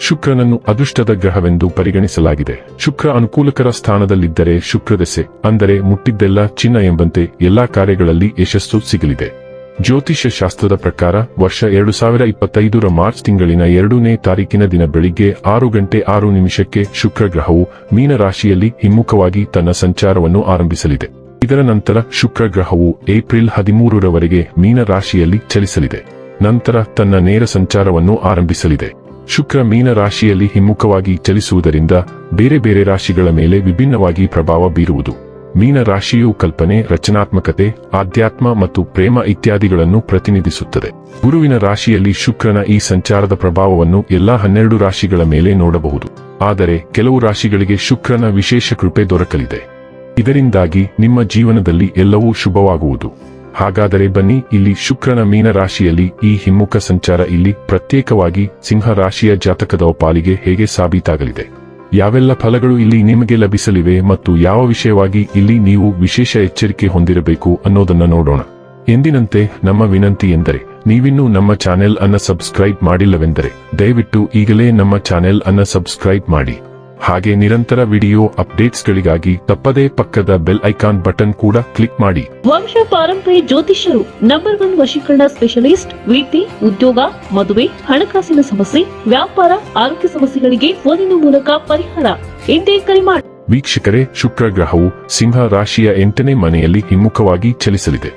ಶುಕ್ರನನ್ನು ಅದೃಷ್ಟದ ಗ್ರಹವೆಂದು ಪರಿಗಣಿಸಲಾಗಿದೆ. ಶುಕ್ರ ಅನುಕೂಲಕರ ಸ್ಥಾನದಲ್ಲಿದ್ದರೆ ಶುಕ್ರದೆಸೆ, ಅಂದರೆ ಮುಟ್ಟಿದ್ದೆಲ್ಲ ಚಿನ್ನ ಎಂಬಂತೆ ಎಲ್ಲಾ ಕಾರ್ಯಗಳಲ್ಲಿ ಯಶಸ್ಸು ಸಿಗಲಿದೆ. ಜ್ಯೋತಿಷ್ಯ ಶಾಸ್ತ್ರದ ಪ್ರಕಾರ, ವರ್ಷ ಎರಡು ಸಾವಿರ ಇಪ್ಪತ್ತೈದರ ಮಾರ್ಚ್ ತಿಂಗಳಿನ ಎರಡನೇ ತಾರೀಕಿನ ದಿನ ಬೆಳಿಗ್ಗೆ ಆರು ಗಂಟೆ ಆರು ನಿಮಿಷಕ್ಕೆ ಶುಕ್ರ ಗ್ರಹವು ಮೀನ ರಾಶಿಯಲ್ಲಿ ಹಿಮ್ಮುಖವಾಗಿ ತನ್ನ ಸಂಚಾರವನ್ನು ಆರಂಭಿಸಲಿದೆ. ಇದರ ನಂತರ ಶುಕ್ರ ಗ್ರಹವು ಏಪ್ರಿಲ್ ಹದಿಮೂರರವರೆಗೆ ಮೀನರಾಶಿಯಲ್ಲಿ ಚಲಿಸಲಿದೆ. ನಂತರ ತನ್ನ ನೇರ ಸಂಚಾರವನ್ನು ಆರಂಭಿಸಲಿದೆ. ಶುಕ್ರ ಮೀನ ರಾಶಿಯಲ್ಲಿ ಹಿಮ್ಮುಖವಾಗಿ ಚಲಿಸುವುದರಿಂದ ಬೇರೆ ಬೇರೆ ರಾಶಿಗಳ ಮೇಲೆ ವಿಭಿನ್ನವಾಗಿ ಪ್ರಭಾವ ಬೀರುವುದು. ಮೀನ ರಾಶಿಯು ಕಲ್ಪನೆ, ರಚನಾತ್ಮಕತೆ, ಆಧ್ಯಾತ್ಮ ಮತ್ತು ಪ್ರೇಮ ಇತ್ಯಾದಿಗಳನ್ನು ಪ್ರತಿನಿಧಿಸುತ್ತದೆ. ಗುರುವಿನ ರಾಶಿಯಲ್ಲಿ ಶುಕ್ರನ ಈ ಸಂಚಾರದ ಪ್ರಭಾವವನ್ನು ಎಲ್ಲಾ ಹನ್ನೆರಡು ರಾಶಿಗಳ ಮೇಲೆ ನೋಡಬಹುದು. ಆದರೆ ಕೆಲವು ರಾಶಿಗಳಿಗೆ ಶುಕ್ರನ ವಿಶೇಷ ಕೃಪೆ ದೊರಕಲಿದೆ. ಇದರಿಂದಾಗಿ ನಿಮ್ಮ ಜೀವನದಲ್ಲಿ ಎಲ್ಲವೂ ಶುಭವಾಗುವುದು. ಹಾಗಾದರೆ ಬನ್ನಿ, ಇಲ್ಲಿ ಶುಕ್ರನ ಮೀನ ರಾಶಿಯಲ್ಲಿ ಈ ಹಿಮ್ಮುಖ ಸಂಚಾರ ಇಲ್ಲಿ ಪ್ರತ್ಯೇಕವಾಗಿ ಸಿಂಹ ರಾಶಿಯ ಜಾತಕದ ಪಾಲಿಗೆ ಹೇಗೆ ಸಾಬೀತಾಗಲಿದೆ? ಯಾವೆಲ್ಲ ಫಲಗಳು ಇಲ್ಲಿ ನಿಮಗೆ ಲಭಿಸಲಿವೆ ಮತ್ತು ಯಾವ ವಿಷಯವಾಗಿ ಇಲ್ಲಿ ನೀವು ವಿಶೇಷ ಎಚ್ಚರಿಕೆ ಹೊಂದಿರಬೇಕು ಅನ್ನೋದನ್ನ ನೋಡೋಣ. ಎಂದಿನಂತೆ, ನಮ್ಮ ವಿನಂತಿ ಎಂದರೆ, ನೀವಿನ್ನೂ ನಮ್ಮ ಚಾನೆಲ್ ಅನ್ನ ಸಬ್ಸ್ಕ್ರೈಬ್ ಮಾಡಿಲ್ಲವೆಂದರೆ, ದಯವಿಟ್ಟು ಈಗಲೇ ನಮ್ಮ ಚಾನೆಲ್ ಅನ್ನ ಸಬ್ಸ್ಕ್ರೈಬ್ ಮಾಡಿ. ಹಾಗೆ ನಿರಂತರ ವಿಡಿಯೋ ಅಪ್ಡೇಟ್ಸ್ಗಳಿಗಾಗಿ ತಪ್ಪದೇ ಪಕ್ಕದ ಬೆಲ್ ಐಕಾನ್ ಬಟನ್ ಕೂಡ ಕ್ಲಿಕ್ ಮಾಡಿ. ವಂಶ ಪಾರಂಪರಿ ಜ್ಯೋತಿಷ್ಯರು ನಂಬರ್ ಒನ್ ವಶೀಕರಣ ಸ್ಪೆಷಲಿಸ್ಟ್ ವೀಟಿ ಉದ್ಯೋಗ ಮದುವೆ ಹಣಕಾಸಿನ ಸಮಸ್ಯೆ ವ್ಯಾಪಾರ ಆರೋಗ್ಯ ಸಮಸ್ಯೆಗಳಿಗೆ ಫೋನಿನ ಮೂಲಕ ಪರಿಹಾರ. ಎಂದೇ ಕರೆ ಮಾಡಿ ವೀಕ್ಷಕರೇ ಶುಕ್ರ ಗ್ರಹವು ಸಿಂಹ ರಾಶಿಯ ಎಂಟನೇ ಮನೆಯಲ್ಲಿ ಹಿಮ್ಮುಖವಾಗಿ ಚಲಿಸಲಿದೆ.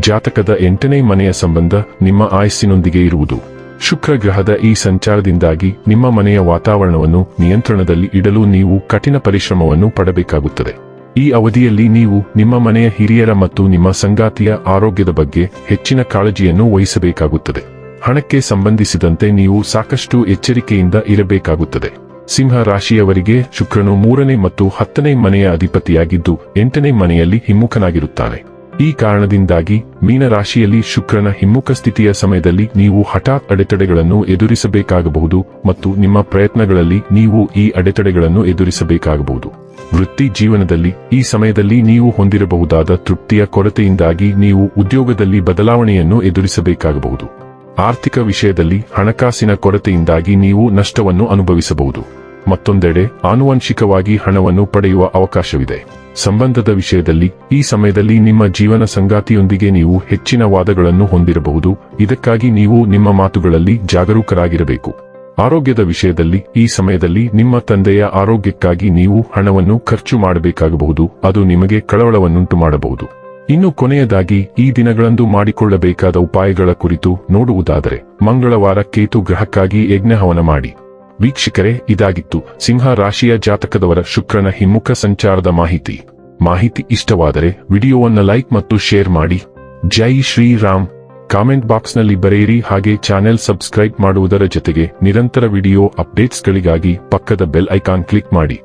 ಜಾತಕದ ಎಂಟನೇ ಮನೆಯ ಸಂಬಂಧ ನಿಮ್ಮ ಆಯಸ್ಸಿನೊಂದಿಗೆ ಇರುವುದು. ಶುಕ್ರ ಗ್ರಹದ ಈ ಸಂಚಾರದಿಂದಾಗಿ ನಿಮ್ಮ ಮನೆಯ ವಾತಾವರಣವನ್ನು ನಿಯಂತ್ರಣದಲ್ಲಿ ಇಡಲು ನೀವು ಕಠಿಣ ಪರಿಶ್ರಮವನ್ನು ಪಡಬೇಕಾಗುತ್ತದೆ. ಈ ಅವಧಿಯಲ್ಲಿ ನೀವು ನಿಮ್ಮ ಮನೆಯ ಹಿರಿಯರ ಮತ್ತು ನಿಮ್ಮ ಸಂಗಾತಿಯ ಆರೋಗ್ಯದ ಬಗ್ಗೆ ಹೆಚ್ಚಿನ ಕಾಳಜಿಯನ್ನು ವಹಿಸಬೇಕಾಗುತ್ತದೆ. ಹಣಕ್ಕೆ ಸಂಬಂಧಿಸಿದಂತೆ ನೀವು ಸಾಕಷ್ಟು ಎಚ್ಚರಿಕೆಯಿಂದ ಇರಬೇಕಾಗುತ್ತದೆ. ಸಿಂಹ ರಾಶಿಯವರಿಗೆ ಶುಕ್ರನು ಮೂರನೇ ಮತ್ತು ಹತ್ತನೇ ಮನೆಯ ಅಧಿಪತಿಯಾಗಿದ್ದು, ಎಂಟನೇ ಮನೆಯಲ್ಲಿ ಹಿಮ್ಮುಖನಾಗಿರುತ್ತಾನೆ. ಈ ಕಾರಣದಿಂದಾಗಿ ಮೀನರಾಶಿಯಲ್ಲಿ ಶುಕ್ರನ ಹಿಮ್ಮುಖ ಸ್ಥಿತಿಯ ಸಮಯದಲ್ಲಿ ನೀವು ಹಠಾತ್ ಅಡೆತಡೆಗಳನ್ನು ಎದುರಿಸಬೇಕಾಗಬಹುದು ಮತ್ತು ನಿಮ್ಮ ಪ್ರಯತ್ನಗಳಲ್ಲಿ ನೀವು ಈ ಅಡೆತಡೆಗಳನ್ನು ಎದುರಿಸಬೇಕಾಗಬಹುದು. ವೃತ್ತಿ ಜೀವನದಲ್ಲಿ ಈ ಸಮಯದಲ್ಲಿ ನೀವು ಹೊಂದಿರಬಹುದಾದ ತೃಪ್ತಿಯ ಕೊರತೆಯಿಂದಾಗಿ ನೀವು ಉದ್ಯೋಗದಲ್ಲಿ ಬದಲಾವಣೆಯನ್ನು ಎದುರಿಸಬೇಕಾಗಬಹುದು. ಆರ್ಥಿಕ ವಿಷಯದಲ್ಲಿ ಹಣಕಾಸಿನ ಕೊರತೆಯಿಂದಾಗಿ ನೀವು ನಷ್ಟವನ್ನು ಅನುಭವಿಸಬಹುದು. ಮತ್ತೊಂದೆಡೆ ಆನುವಂಶಿಕವಾಗಿ ಹಣವನ್ನು ಪಡೆಯುವ ಅವಕಾಶವಿದೆ. ಸಂಬಂಧದ ವಿಷಯದಲ್ಲಿ ಈ ಸಮಯದಲ್ಲಿ ನಿಮ್ಮ ಜೀವನ ಸಂಗಾತಿಯೊಂದಿಗೆ ನೀವು ಹೆಚ್ಚಿನ ವಾದಗಳನ್ನು ಹೊಂದಿರಬಹುದು. ಇದಕ್ಕಾಗಿ ನೀವು ನಿಮ್ಮ ಮಾತುಗಳಲ್ಲಿ ಜಾಗರೂಕರಾಗಿರಬೇಕು. ಆರೋಗ್ಯದ ವಿಷಯದಲ್ಲಿ ಈ ಸಮಯದಲ್ಲಿ ನಿಮ್ಮ ತಂದೆಯ ಆರೋಗ್ಯಕ್ಕಾಗಿ ನೀವು ಹಣವನ್ನು ಖರ್ಚು ಮಾಡಬೇಕಾಗಬಹುದು. ಅದು ನಿಮಗೆ ಕಳವಳವನ್ನುಂಟು ಮಾಡಬಹುದು. ಇನ್ನು ಕೊನೆಯದಾಗಿ, ಈ ದಿನಗಳಂದು ಮಾಡಿಕೊಳ್ಳಬೇಕಾದ ಉಪಾಯಗಳ ಕುರಿತು ನೋಡುವುದಾದರೆ, ಮಂಗಳವಾರ ಕೇತು ಗ್ರಹಕ್ಕಾಗಿ ಯಜ್ಞಹವನ ಮಾಡಿ. ವೀಕ್ಷಕರೇ, ಇದಾಗಿತ್ತು ಸಿಂಹ ರಾಶಿಯ ಜಾತಕದವರ ಶುಕ್ರನ ಹಿಮ್ಮುಖ ಸಂಚಾರದ ಮಾಹಿತಿ. ಮಾಹಿತಿ ಇಷ್ಟವಾದರೆ ವಿಡಿಯೋವನ್ನ ಲೈಕ್ ಮತ್ತು ಶೇರ್ ಮಾಡಿ. ಜೈ ಶ್ರೀರಾಮ್. ಕಾಮೆಂಟ್ ಬಾಕ್ಸ್ನಲ್ಲಿ ಬರೆಯಿರಿ, ಹಾಗೆ ಚಾನೆಲ್ ಸಬ್ಸ್ಕ್ರೈಬ್ ಮಾಡುವುದರ ಜೊತೆಗೆ ನಿರಂತರ ವಿಡಿಯೋ ಅಪ್ಡೇಟ್ಸ್ಗಳಿಗಾಗಿ ಪಕ್ಕದ ಬೆಲ್ ಐಕಾನ್ ಕ್ಲಿಕ್ ಮಾಡಿ.